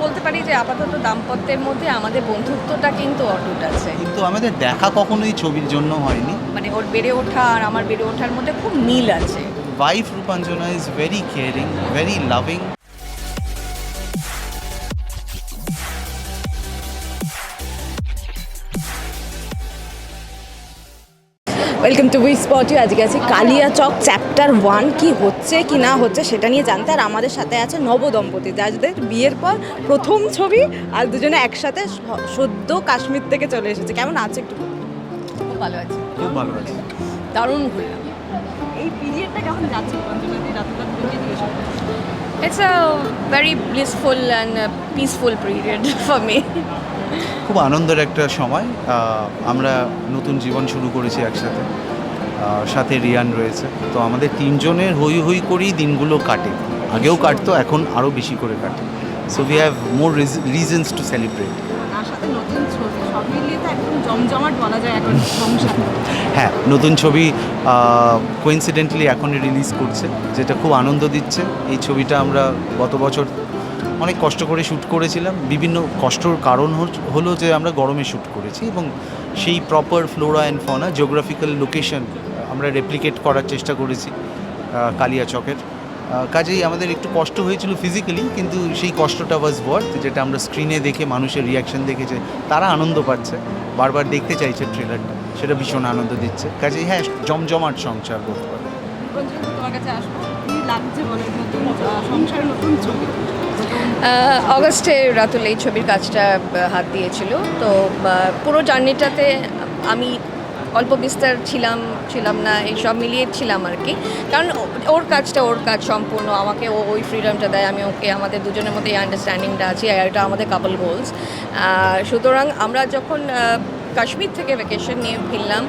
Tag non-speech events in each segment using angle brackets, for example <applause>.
বলতে পারি যে আপাতত দাম্পত্যের মধ্যে আমাদের বন্ধুত্বটা কিন্তু অটুট আছে। কিন্তু আমাদের দেখা কখনোই ছবির জন্য হয়নি। মানে ওর বেড়ে ওঠা আর আমার বেড়ে ওঠার মধ্যে খুব মিল আছে। Wife Rupanjana is very caring very loving welcome to we spot you আজকে আছি কালিয়াচক চ্যাপ্টার ওয়ান কি হচ্ছে কি না হচ্ছে সেটা নিয়ে জানতে আর আমাদের সাথে আছে নবদম্পতি। যাদের বিয়ের পর প্রথম ছবি আর দুজনে একসাথে সদ্য কাশ্মীর থেকে চলে এসেছে। কেমন আছে একটু খুব ভালো আছে। খুব ভালো আছে। দারুণ ঘুরলাম। এই পিরিয়ডটা কেমন যাচ্ছে? It's a very blissful and peaceful period for me খুব আনন্দের একটা সময়। আমরা নতুন জীবন শুরু করেছি একসাথে। সাথে রিয়ান রয়েছে। তো আমাদের তিনজনের হই হই করেই দিনগুলো কাটে। আগেও কাটতো এখন আরও বেশি করে কাটে। So we have more reasons to celebrate হ্যাঁ নতুন ছবি কোইন্সিডেন্টলি এখন রিলিজ করছে যেটা খুব আনন্দ দিচ্ছে। এই ছবিটা আমরা গত বছর অনেক কষ্ট করে শ্যুট করেছিলাম। বিভিন্ন কষ্টর কারণ হলো যে আমরা গরমে শ্যুট করেছি এবং সেই proper flora and fauna geographical location আমরা রেপ্লিকেট করার চেষ্টা করেছি আহ, কালিয়াচকের আহ, কাজেই আমাদের একটু কষ্ট হয়েছিল ফিজিক্যালি কিন্তু সেই কষ্টটা ওয়াজ ওয়ার্থ যেটা আমরা স্ক্রিনে দেখে মানুষের রিয়াকশন দেখেছে তারা আনন্দ পাচ্ছে বারবার দেখতে চাইছে ট্রেলারটা সেটা ভীষণ আনন্দ দিচ্ছে। কাজেই হ্যাঁ জমজমাট সংসার বলতে পারে নতুন সংসারের নতুন ছবি? অগস্টে রাতুল এই ছবির কাজটা হাত দিয়েছিল। তো পুরো জার্নিটাতে আমি অল্প বিস্তার ছিলাম ছিলাম না, এই সব মিলিয়ে ছিলাম আর কি। কারণ ওর কাজটা ওর কাজ সম্পূর্ণ, আমাকে ও, ওই ফ্রিডমটা দেয়, আমি ওকে, আমাদের দুজনের মধ্যে এই আন্ডারস্ট্যান্ডিংটা আছে এটা আমাদের কাপল গোলস সুতরাং আমরা যখন কাশ্মীর থেকে ভ্যাকেশন নিয়ে ফিরলাম।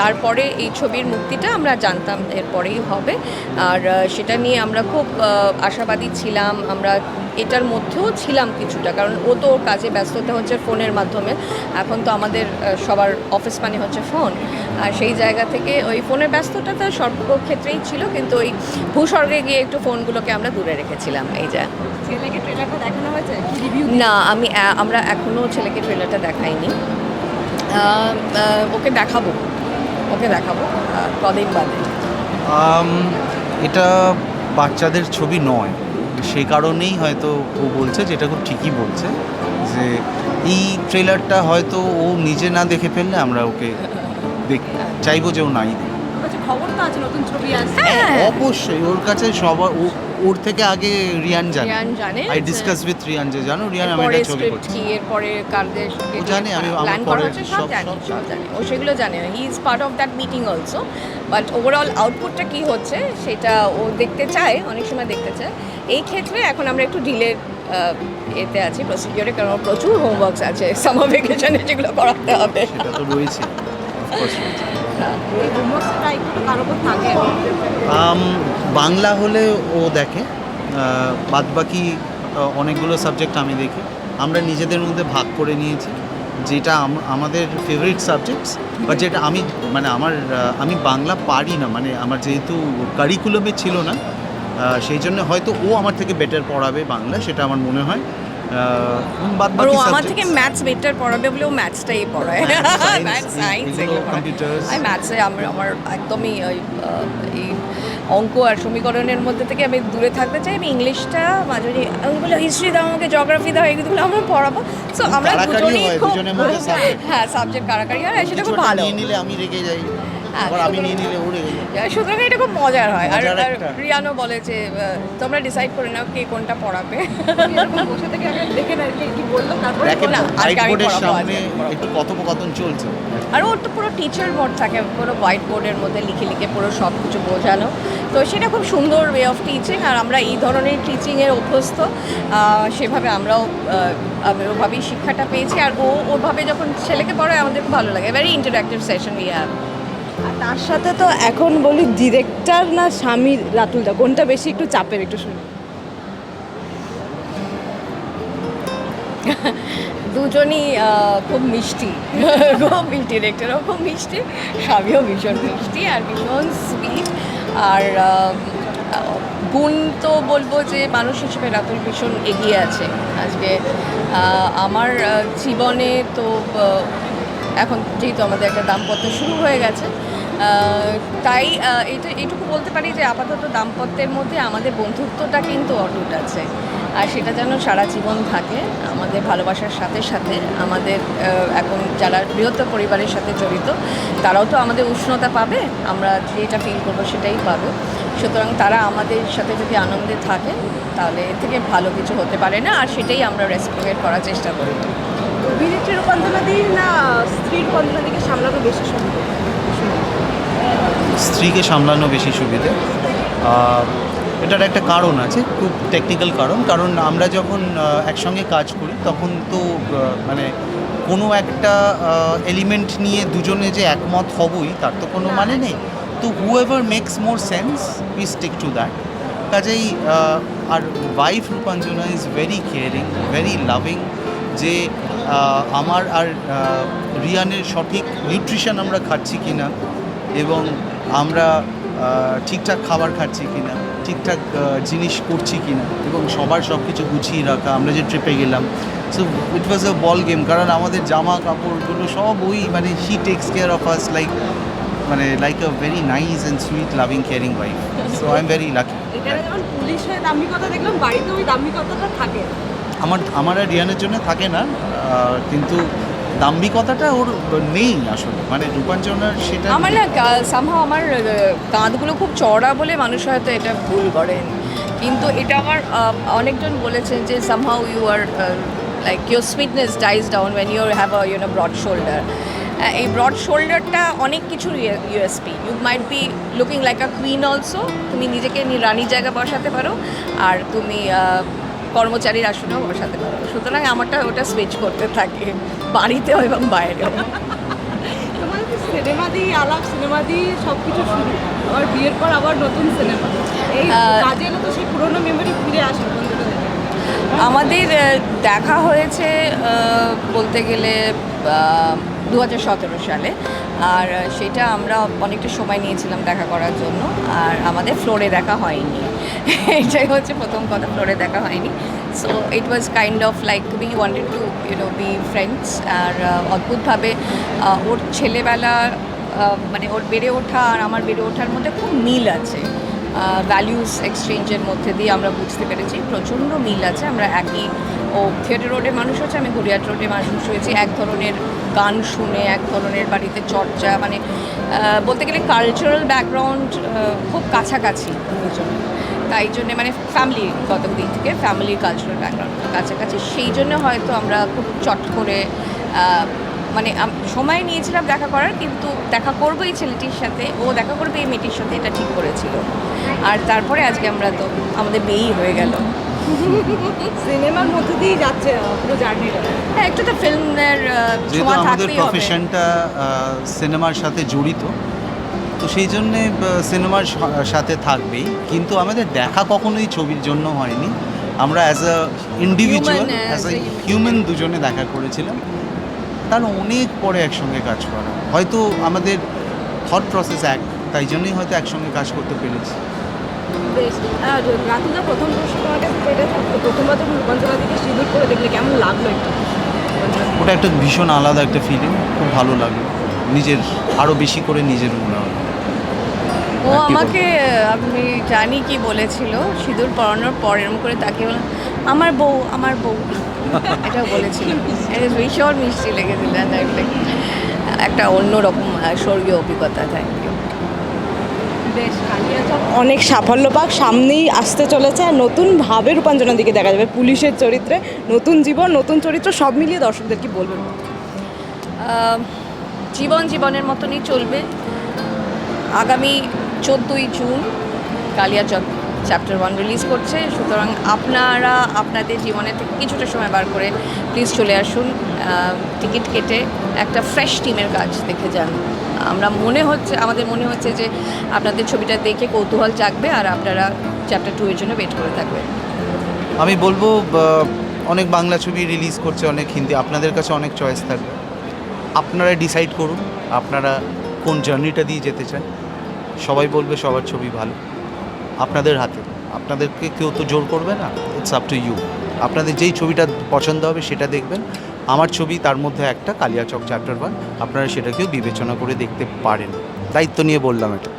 তারপরে এই ছবির মুক্তিটা আমরা জানতাম এরপরেই হবে। আর সেটা নিয়ে আমরা খুব আশাবাদী ছিলাম। আমরা এটার মধ্যেও ছিলাম কিছুটা কারণ ও তো ওর কাজে ব্যস্ততা হচ্ছে ফোনের মাধ্যমে। এখন তো আমাদের সবার অফিস মানে হচ্ছে ফোন আর সেই জায়গা থেকে ওই ফোনের ব্যস্ততা তো সর্বক্ষেত্রেই ছিল কিন্তু ওই ভূস্বর্গে গিয়ে একটু ফোনগুলোকে আমরা দূরে রেখেছিলাম এই যা। ছেলেকে ট্রেলারটা দেখানো হয়েছে? না আমি আমরা এখনও ছেলেকে ট্রেলারটা দেখাইনি। ওকে দেখাবো। ওকে দেখাবো কদিন বাদে। এটা বাচ্চাদের ছবি নয়। সেই কারণেই হয়তো ও বলছে, যেটা খুব ঠিকই বলছে, যে এই ট্রেলারটা হয়তো ও নিজে না দেখে ফেললে আমরা ওকে দেখ চাইব যে ও নাই খবর তো আছে নতুন ছবি আসছে। হ্যাঁ। অবশ্যই ওর কাছে সবার ওর থেকে আগে রিয়ান জানে। রিয়ান জানে আই ডিসকাস উইথ রিয়ান যে জানো রিয়ান আমি একটা ছবি করছি। কি এরপরে কারদের সঙ্গে ও জানে, আমি- প্ল্যান করা পরে হচ্ছে সব সব- সব- সব জানে। ও সেগুলো জানে। He is part of that meeting also but overall আউটপুটটা কি হচ্ছে সেটা ও দেখতে চায় অনেক সময় দেখতে চায়। এই ক্ষেত্রে এখন আমরা একটু ডিলের এতে আছি প্রসিডিওরে কারণ প্রচুর হোমওয়ার্কস আছে। সামার ভেকেশনে যেগুলো করাতে হবে। সেটা তো রয়েছে। আম, বাংলা হলে ও দেখে বাদ বাকি অনেকগুলো সাবজেক্ট আমি দেখি। আমরা নিজেদের মধ্যে ভাগ করে নিয়েছি। যেটা আমাদের ফেভারিট সাবজেক্টস বা যেটা আমি মানে আমার আমি বাংলা পারি না মানে আমার যেহেতু কারিকুলামে ছিল না সেই জন্য হয়তো ও আমার থেকে বেটার পড়াবে বাংলা সেটা আমার মনে হয়। বাদ আর বাকি আমার থেকে ম্যাথস বেটার পড়াবে বলে ও ম্যাথসটাই পড়ায়। ম্যাথস <laughs> সায়েন্স আমি ম্যাথসে আমার আমার একদমই এই অঙ্ক আর সমীকরণের মধ্যে থেকে আমি দূরে থাকতে চাই। আমি ইংলিশটা মাঝে আমি বলি হিস্ট্রি দাও আমাকে জিওগ্রাফি দাও এগুলো আমরা পড়াবো। সো আমরা দুজনেই খুব। হ্যাঁ সাবজেক্ট কারাকারি হয় আর সেটা খুব ভালো। নিলে আমি রেগে যাই। আমি সুতরাং- নিয়ে নিলে ও সুতরাং এটা খুব মজার হয়। আর আর। রিয়ানো বলে যে তোমরা ডিসাইড করে নাও কে কোনটা পড়াবে। বসে থেকে দেখে না কে কি বলল তারপরে না, আজকে বোর্ডের সামনে আজকে আমি পড়াবো। একটু কথোপকথন চলছে। আর ওর তো পুরো টিচার মোড থাকে পুরো হোয়াইট বোর্ডের মধ্যে লিখে লিখে পুরো সব কিছু বোঝানো। তো সেটা খুব সুন্দর ওয়ে অফ টিচিং আর আমরা এই ধরনের টিচিংয়ের অভ্যস্ত। সেভাবে আমরাও ওভাবেই শিক্ষাটা পেয়েছি। আর ও ওভাবে যখন ছেলেকে পড়ায় আমাদের খুব ভালো লাগে। Very interactive session we have আর তার সাথে তো এখন বলি ডিরেক্টর না স্বামী রাতুলদা কোনটা বেশি একটু চাপের একটু শুনি। দুজনই খুব মিষ্টি। খুব মিষ্টি ডিরেক্টরও খুব মিষ্টি, স্বামীও ভীষণ মিষ্টি আর ভীষণ সুইট আর গুণ তো বলব যে মানুষ হিসেবে রাতুল ভীষণ এগিয়ে আছে। আজকে আমার জীবনে তো এখন যেহেতু আমাদের একটা দাম্পত্য শুরু হয়ে গেছে তাই এটা এইটুকু বলতে পারি যে আপাতত দাম্পত্যের মধ্যে আমাদের বন্ধুত্বটা কিন্তু অটুট আছে। আর সেটা যেন সারা জীবন থাকে, আমাদের ভালোবাসার সাথে সাথে আমাদের এখন যারা বৃহত্তর পরিবারের সাথে জড়িত, তারাও তো আমাদের উষ্ণতা পাবে, আমরা যেটা ফিল করব সেটাই পাবো। সুতরাং তারা আমাদের সাথে যদি আনন্দে থাকে, তাহলে এর থেকে ভালো কিছু হতে পারে না, আর সেটাই আমরা রেসপিরেট করার চেষ্টা করি অভিনেত্রী রূপান্তরাদি না স্ত্রী রূপান্তরাদিকে সামলানো বেশি সুবিধা? স্ত্রীকে সামলানো বেশি সুবিধে। এটার একটা কারণ আছে খুব টেকনিক্যাল কারণ। কারণ আমরা যখন একসঙ্গে কাজ করি তখন তো মানে কোনো একটা এলিমেন্ট নিয়ে দুজনে যে একমত হবই তার তো কোনো মানে নেই। তো whoever makes more sense we stick to that কাজেই আর wife Rupanjana is very caring very loving যে আমার আর রিয়ানের সঠিক নিউট্রিশন আমরা খাচ্ছি কি না এবং আমরা ঠিকঠাক খাবার খাচ্ছি কি না ঠিকঠাক জিনিস করছি কি না এবং সবার সব কিছু গুছিয়ে রাখা, আমরা যে ট্রিপে গেলাম। So it was a ball game কারণ আমাদের জামা কাপড়গুলো সব ওই মানে he takes care of us like মানে like a very nice and sweet loving caring wife so I am very lucky দেখলাম, বাড়িতে ওই থাকে। আমার আমার আর রিয়ানের জন্য থাকে না কিন্তু দাম্ভিকতাটা ওর নেই আসলে। মানে রূপাঞ্চনার সেটা আমার না সামহাও আমার কাঁধগুলো খুব চড়া বলে মানুষ হয়তো এটা ভুল করেন। কিন্তু এটা আমার অনেকজন বলেছেন যে somehow you are like your sweetness dies down when your have a you know broad shoulder এই ব্রড শোল্ডারটা অনেক কিছুর USP you might be looking like a queen also তুমি নিজেকে রানীর জায়গা বসাতে পারো। আর তুমি কর্মচারীর আসনেও বসাতে পারো সুতরাং আমারটা ওটা সুইচ করতে থাকে বাড়িতেও এবং বাইরেও। সিনেমা দিয়ে আলাপ সিনেমা দিয়ে সব কিছু শুরু বিয়ের পর আবার নতুন সিনেমা? এই আহ, কাজে তো সেই পুরোনো মেমোরি ফিরে আসে আমাদের দেখা হয়েছে বলতে গেলে দু হাজার সতেরো সালে। আর সেটা আমরা অনেকটা সময় নিয়েছিলাম দেখা করার জন্য, আর আমাদের ফ্লোরে দেখা হয়নি। <laughs> এটাই হচ্ছে প্রথম কথা, ফ্লোরে দেখা হয়নি। So it was kind of like we wanted to you know be friends আর অদ্ভুতভাবে ওর ছেলেবেলা মানে ওর বেড়ে ওঠা আর আমার বেড়ে ওঠার মধ্যে খুব মিল আছে। ভ্যালিউস এক্সচেঞ্জের মধ্যে দিয়ে আমরা বুঝতে পেরেছি, প্রচণ্ড মিল আছে, আমরা একই ও থিয়েটার রোডের মানুষ হচ্ছে, আমি গড়িয়াট রোডে মানুষ হয়েছি। এক ধরনের গান শুনে, এক ধরনের বাড়িতে চর্চা মানে বলতে গেলে কালচারাল ব্যাকগ্রাউন্ড খুব কাছাকাছি দুজনে। তাই জন্যে মানে ফ্যামিলিগত দিক থেকে ফ্যামিলির কালচারাল ব্যাকগ্রাউন্ড কাছাকাছি। সেই জন্য হয়তো আমরা খুব চট করে মানে সময় নিয়েছিলাম দেখা করার, কিন্তু দেখা করব এই ছেলেটির সাথে, ও দেখা করবে এই মেয়েটির সাথে, এটা ঠিক করেছিল। আর তারপরে আজকে আমরা তো, আমাদের বিয়েই হয়ে গেল। সিনেমার মধ্যে দিয়েই যাচ্ছে পুরো জার্নিটা হ্যাঁ একটু তো ফিল্মের ছোঁয়া আমাদের প্রফেশনটা সিনেমার সাথে জড়িত তো সেই জন্যে সিনেমার সাথে থাকবেই। কিন্তু আমাদের দেখা কখনোই ছবির জন্য হয়নি। আমরা as a individual as a human দুজনে দেখা করেছিলাম। তার অনেক পরে একসঙ্গে কাজ করা। হয়তো আমাদের থট প্রসেস এক তাই জন্যই হয়তো একসঙ্গে কাজ করতে পেরেছি। বেশ। রাতুদা প্রথম প্রথমবার রূপাঞ্চলা দিকে সিঁদুর করে দেখলে কেমন লাগল একটু? ওটা একটা ভীষণ আলাদা একটা ফিলিং খুব ভালো লাগল। নিজের আরও বেশি করে নিজের মনে হলো। ও আমাকে আমি জানি কি বলেছিল সিঁদুর পরানোর পর এরম করে তাকে বললাম আমার বউ আমার বউ। এটা বলেছিল। ভীষণ মিষ্টি লেগেছিল একটা অন্যরকম স্বর্গীয় অভিজ্ঞতা থ্যাংক ইউ অনেক সাফল্য পাক সামনেই আসতে চলেছে আর নতুনভাবে রূপাঞ্জনার দিকে দেখা যাবে পুলিশের চরিত্রে। নতুন জীবন নতুন চরিত্র সব মিলিয়ে দর্শকদের কি বলবেন? জীবন জীবনের মতনই চলবে। আগামী চোদ্দোই June Kaliachak chapter one release করছে। সুতরাং আপনারা আপনাদের জীবনে থেকে কিছুটা সময় বার করে প্লিজ চলে আসুন। টিকিট কেটে একটা ফ্রেশ টিমের কাজ দেখে যান। আমরা মনে হচ্ছে, আমাদের মনে হচ্ছে যে আপনাদের ছবিটা দেখে কৌতূহল জাগবে আর আপনারা চ্যাপ্টার টু এর জন্য ওয়েট করে থাকবেন। আমি বলব অনেক বাংলা ছবি রিলিজ করছে অনেক হিন্দি, আপনাদের কাছে অনেক চয়েস থাকবে। আপনারা ডিসাইড করুন, আপনারা কোন জার্নিটা দিয়ে যেতে চান। সবাই বলবে সবার ছবি ভালো। আপনাদের হাতে। আপনাদেরকে কেউ তো জোর করবে না ইটস আপ টু ইউ আপনাদের যেই ছবিটা পছন্দ হবে সেটা দেখবেন। আমার ছবি, তার মধ্যে একটা কালিয়াচক চ্যাপ্টার ওয়ান আপনারা সেটাকেও বিবেচনা করে দেখতে পারেন। দায়িত্ব নিয়ে বললাম এটা।